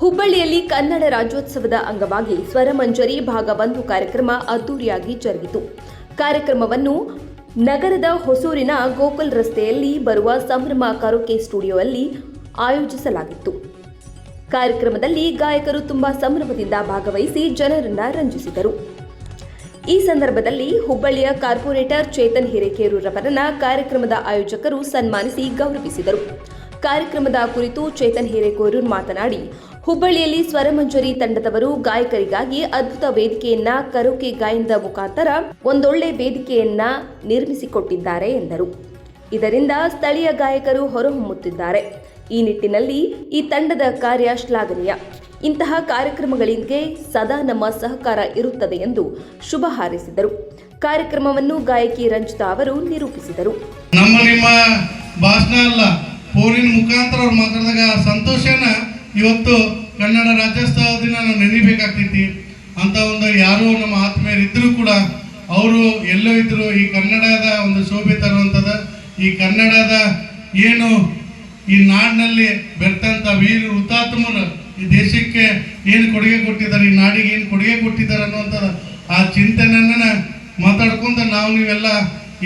ಹುಬ್ಬಳ್ಳಿಯಲ್ಲಿ ಕನ್ನಡ ರಾಜ್ಯೋತ್ಸವದ ಅಂಗವಾಗಿ ಸ್ವರಮಂಜರಿ ಭಾಗ ಒಂದು ಕಾರ್ಯಕ್ರಮ ಅದ್ದೂರಿಯಾಗಿ ಜರುಗಿತು. ಕಾರ್ಯಕ್ರಮವನ್ನು ನಗರದ ಹೊಸೂರಿನ ಗೋಕುಲ್ ರಸ್ತೆಯಲ್ಲಿ ಬರುವ ಸಂಭ್ರಮ ಕರೋಕೆ ಸ್ಟುಡಿಯೋದಲ್ಲಿ ಆಯೋಜಿಸಲಾಗಿತ್ತು. ಕಾರ್ಯಕ್ರಮದಲ್ಲಿ ಗಾಯಕರು ತುಂಬಾ ಸಂಭ್ರಮದಿಂದ ಭಾಗವಹಿಸಿ ಜನರನ್ನ ರಂಜಿಸಿದರು. ಈ ಸಂದರ್ಭದಲ್ಲಿ ಹುಬ್ಬಳ್ಳಿಯ ಕಾರ್ಪೊರೇಟರ್ ಚೇತನ್ ಹಿರೇಕೇರೂರವರನ್ನ ಕಾರ್ಯಕ್ರಮದ ಆಯೋಜಕರು ಸನ್ಮಾನಿಸಿ ಗೌರವಿಸಿದರು. ಕಾರ್ಯಕ್ರಮದ ಕುರಿತು ಚೇತನ್ ಹಿರೇಕೇರೂರ್ ಮಾತನಾಡಿ ಹುಬ್ಬಳ್ಳಿಯಲ್ಲಿ ಸ್ವರಮಂಜರಿ ತಂಡದವರು ಗಾಯಕರಿಗಾಗಿ ಅದ್ಭುತ ವೇದಿಕೆಯನ್ನ ಕರೋಕೆ ಗಾಯನದ ಮುಖಾಂತರ ಒಂದೊಳ್ಳೆ ವೇದಿಕೆಯನ್ನ ನಿರ್ಮಿಸಿಕೊಟ್ಟಿದ್ದಾರೆ ಎಂದರು. ಇದರಿಂದ ಸ್ಥಳೀಯ ಗಾಯಕರು ಹೊರಹೊಮ್ಮುತ್ತಿದ್ದಾರೆ. ಈ ನಿಟ್ಟಿನಲ್ಲಿ ಈ ತಂಡದ ಕಾರ್ಯ ಶ್ಲಾಘನೀಯ. ಇಂತಹ ಕಾರ್ಯಕ್ರಮಗಳಿಗೆ ಸದಾ ನಮ್ಮ ಸಹಕಾರ ಇರುತ್ತದೆ ಎಂದು ಶುಭ ಹಾರೈಸಿದರು. ಕಾರ್ಯಕ್ರಮವನ್ನು ಗಾಯಕಿ ರಂಜಿತಾ ಅವರು ನಿರೂಪಿಸಿದರು. ನಮ್ಮ ನಿಮ್ಮ ಭಾಷಣ ಅಲ್ಲ, ಫೋನಿನ ಮುಖಾಂತರ ಅವ್ರು ಮಾತಾಡಿದಾಗ ಸಂತೋಷನ ಇವತ್ತು ಕನ್ನಡ ರಾಜ್ಯೋತ್ಸವ ದಿನ ನಾವು ನೆನೀಬೇಕಾಗ್ತೈತಿ ಅಂತ ಒಂದು ಯಾರೋ ನಮ್ಮ ಆತ್ಮೀಯರಿದ್ದರೂ ಕೂಡ ಅವರು ಎಲ್ಲೋ ಇದ್ರು ಈ ಕನ್ನಡದ ಒಂದು ಶೋಭೆ ತರುವಂಥದ್ದು, ಈ ಕನ್ನಡದ ಏನು ಈ ನಾಡಿನಲ್ಲಿ ಬೆರ್ತಂಥ ವೀರ ಹುತಾತ್ಮರು ಈ ದೇಶಕ್ಕೆ ಏನು ಕೊಡುಗೆ ಕೊಟ್ಟಿದ್ದಾರೆ, ಈ ನಾಡಿಗೆ ಏನು ಕೊಡುಗೆ ಕೊಟ್ಟಿದ್ದಾರೆ ಅನ್ನುವಂಥದ್ದು ಆ ಚಿಂತನೆಯನ್ನ ಮಾತಾಡ್ಕೊಂತ ನಾವು ನೀವೆಲ್ಲ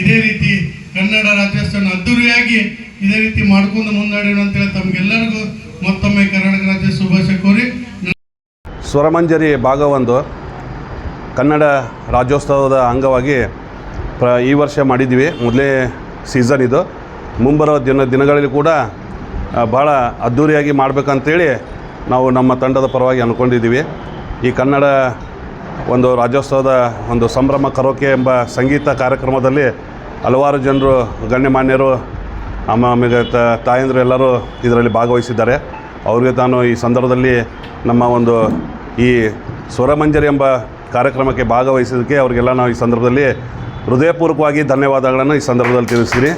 ಇದೇ ರೀತಿ ಕನ್ನಡ ರಾಜ್ಯೋತ್ಸವನ ಅದ್ದೂರಿಯಾಗಿ ಇದೇ ರೀತಿ ಮಾಡ್ಕೊಂಡು ಮುನ್ನಡೆಯೋಣ ಅಂತೇಳಿ ತಮಗೆಲ್ಲರಿಗೂ ಮತ್ತೊಮ್ಮೆ ಕರ್ನಾಟಕ ಸ್ವರಮಂಜರಿ ಭಾಗ ಒಂದು ಕನ್ನಡ ರಾಜ್ಯೋತ್ಸವದ ಅಂಗವಾಗಿ ಪ್ರ ಈ ವರ್ಷ ಮಾಡಿದ್ದೀವಿ. ಮೊದಲೇ ಸೀಸನ್ ಇದು. ಮುಂಬರುವ ದಿನ ದಿನಗಳಲ್ಲಿ ಕೂಡ ಭಾಳ ಅದ್ಧೂರಿಯಾಗಿ ಮಾಡಬೇಕಂತೇಳಿ ನಾವು ನಮ್ಮ ತಂಡದ ಪರವಾಗಿ ಅಂದ್ಕೊಂಡಿದ್ದೀವಿ ಈ ಕನ್ನಡ ಒಂದು ರಾಜ್ಯೋತ್ಸವದ ಒಂದು ಸಂಭ್ರಮ ಕರೋಕೆ ಎಂಬ ಸಂಗೀತ ಕಾರ್ಯಕ್ರಮದಲ್ಲಿ ಹಲವಾರು ಜನರು, ಗಣ್ಯಮಾನ್ಯರು ಆಮೇಲೆ ತಾಯಂದಿರು ಎಲ್ಲರೂ ಇದರಲ್ಲಿ ಭಾಗವಹಿಸಿದ್ದಾರೆ. ಅವ್ರಿಗೆ ತಾನು ಈ ಸಂದರ್ಭದಲ್ಲಿ ನಮ್ಮ ಒಂದು ಈ ಸ್ವರಮಂಜರಿ ಎಂಬ ಕಾರ್ಯಕ್ರಮಕ್ಕೆ ಭಾಗವಹಿಸಿದ್ದಕ್ಕೆ ಅವರಿಗೆಲ್ಲ ನಾವು ಈ ಸಂದರ್ಭದಲ್ಲಿ ಹೃದಯಪೂರ್ವಕವಾಗಿ ಧನ್ಯವಾದಗಳನ್ನು ಈ ಸಂದರ್ಭದಲ್ಲಿ ತಿಳಿಸ್ತೀನಿ.